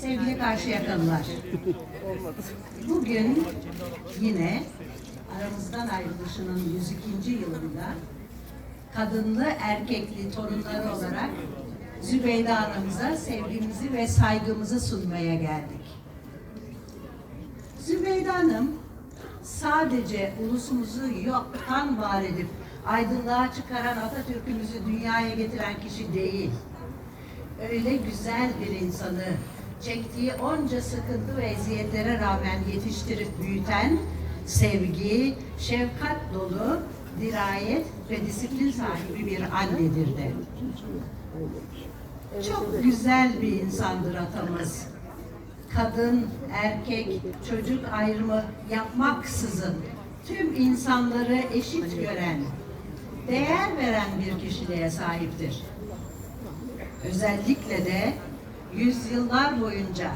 Sevgili Karşıyakalılar. Bugün yine aramızdan ayrılışının 102. yılında kadınlı erkekli torunları olarak Zübeyde anamıza sevgimizi ve saygımızı sunmaya geldik. Zübeyde Hanım sadece ulusumuzu yoktan var edip aydınlığa çıkaran Atatürk'ümüzü dünyaya getiren kişi değil. Öyle güzel bir insanı çektiği onca sıkıntı ve eziyetlere rağmen yetiştirip büyüten sevgi, şefkat dolu, dirayet ve disiplin sahibi bir annedir de. Çok güzel bir insandır atamız. Kadın, erkek, çocuk ayrımı yapmaksızın tüm insanları eşit gören, değer veren bir kişiliğe sahiptir. Özellikle de yüzyıllar boyunca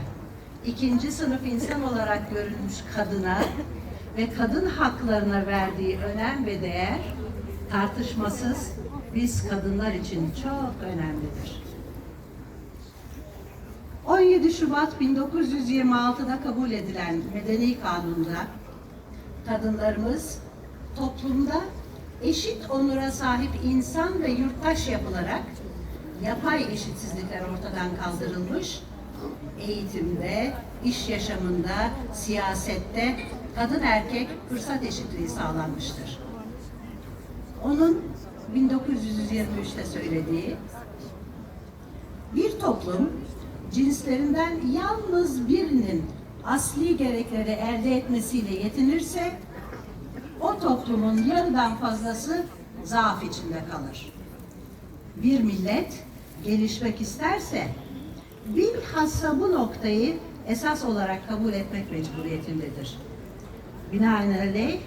ikinci sınıf insan olarak görülmüş kadına ve kadın haklarına verdiği önem ve değer tartışmasız biz kadınlar için çok önemlidir. 17 Şubat 1926'da kabul edilen Medeni Kanun'da kadınlarımız toplumda eşit onura sahip insan ve yurttaş yapılarak yapay eşitsizlikler ortadan kaldırılmış, eğitimde, iş yaşamında, siyasette kadın erkek fırsat eşitliği sağlanmıştır. Onun 1923'te söylediği bir toplum cinslerinden yalnız birinin asli gerekleri elde etmesiyle yetinirse o toplumun yarıdan fazlası zaaf içinde kalır. Bir millet gelişmek isterse bilhassa bu noktayı esas olarak kabul etmek mecburiyetindedir. Binaenaleyh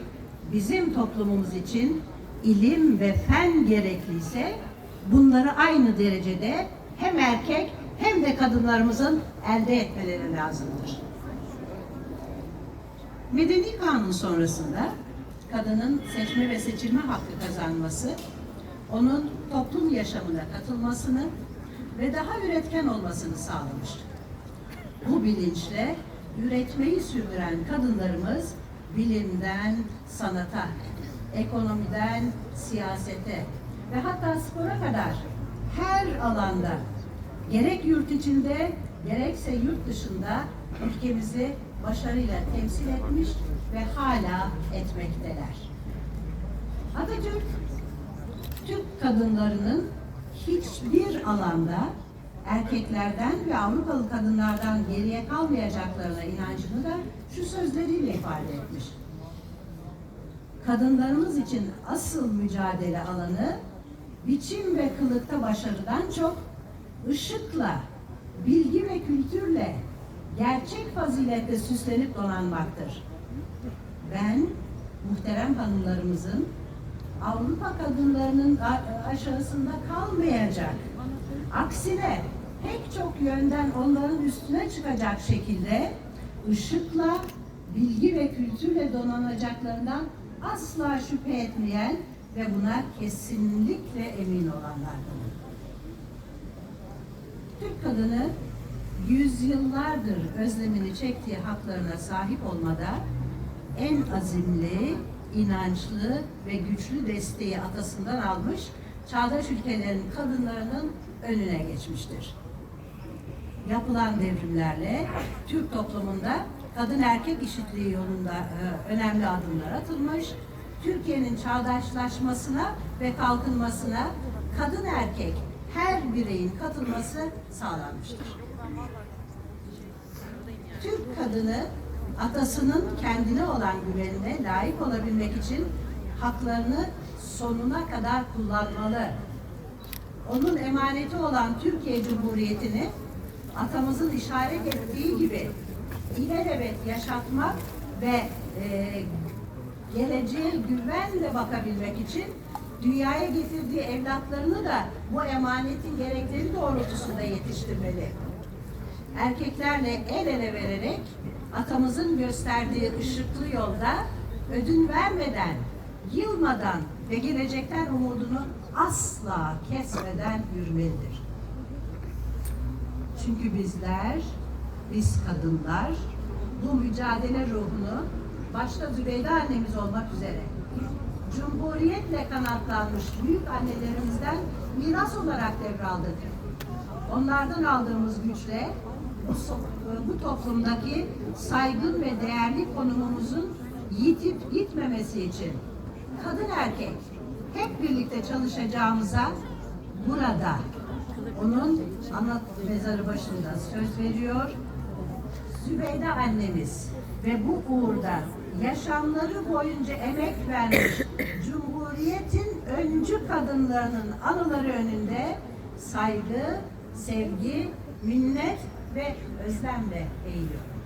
bizim toplumumuz için ilim ve fen gerekliyse bunları aynı derecede hem erkek hem de kadınlarımızın elde etmeleri lazımdır. Medeni kanun sonrasında kadının seçme ve seçilme hakkı kazanması, onun toplum yaşamına katılmasını ve daha üretken olmasını sağlamıştır. Bu bilinçle üretmeyi sürdüren kadınlarımız bilimden sanata, ekonomiden siyasete ve hatta spora kadar her alanda gerek yurt içinde gerekse yurt dışında ülkemizi başarıyla temsil etmiş ve hala etmekteler. Atatürk, Türk kadınlarının hiçbir alanda erkeklerden ve Avrupalı kadınlardan geriye kalmayacaklarına inancını da şu sözleriyle ifade etmiş. Kadınlarımız için asıl mücadele alanı biçim ve kılıkta başarıdan çok ışıkla, bilgi ve kültürle, gerçek faziletle süslenip donanmaktır. Ben muhterem hanımlarımızın Avrupa kadınlarının aşağısında kalmayacak, aksine pek çok yönden onların üstüne çıkacak şekilde ışıkla, bilgi ve kültürle donanacaklarından asla şüphe etmeyen ve buna kesinlikle emin olanlardır. Türk kadını yüzyıllardır özlemini çektiği haklarına sahip olmada en azimli, inançlı ve güçlü desteği atasından almış, çağdaş ülkelerin kadınlarının önüne geçmiştir. Yapılan devrimlerle Türk toplumunda kadın erkek eşitliği yolunda e, önemli adımlar atılmış, Türkiye'nin çağdaşlaşmasına ve kalkınmasına kadın erkek her bireyin katılması sağlanmıştır. Türk kadını atasının kendine olan güvenine layık olabilmek için haklarını sonuna kadar kullanmalı. Onun emaneti olan Türkiye Cumhuriyeti'ni atamızın işaret ettiği gibi ilelebet yaşatmak ve e, geleceğe güvenle bakabilmek için dünyaya getirdiği evlatlarını da bu emanetin gerekleri doğrultusunda yetiştirmeli. Erkeklerle el ele vererek atamızın gösterdiği ışıklı yolda ödün vermeden, yılmadan ve gelecekten umudunu asla kesmeden yürümelidir. Çünkü bizler biz kadınlar bu mücadele ruhunu başta Zübeyde annemiz olmak üzere Cumhuriyetle kanatlanmış büyük annelerimizden miras olarak devraldık. Onlardan aldığımız güçle bu, toplumdaki saygın ve değerli konumumuzun yitip gitmemesi için kadın erkek hep birlikte çalışacağımıza burada onun ana mezarı başında söz veriyor. Zübeyde annemiz ve bu uğurda yaşamları boyunca emek vermiş Cumhuriyet'in öncü kadınlarının anıları önünde saygı, sevgi, minnet ve özlemle eğiliyor.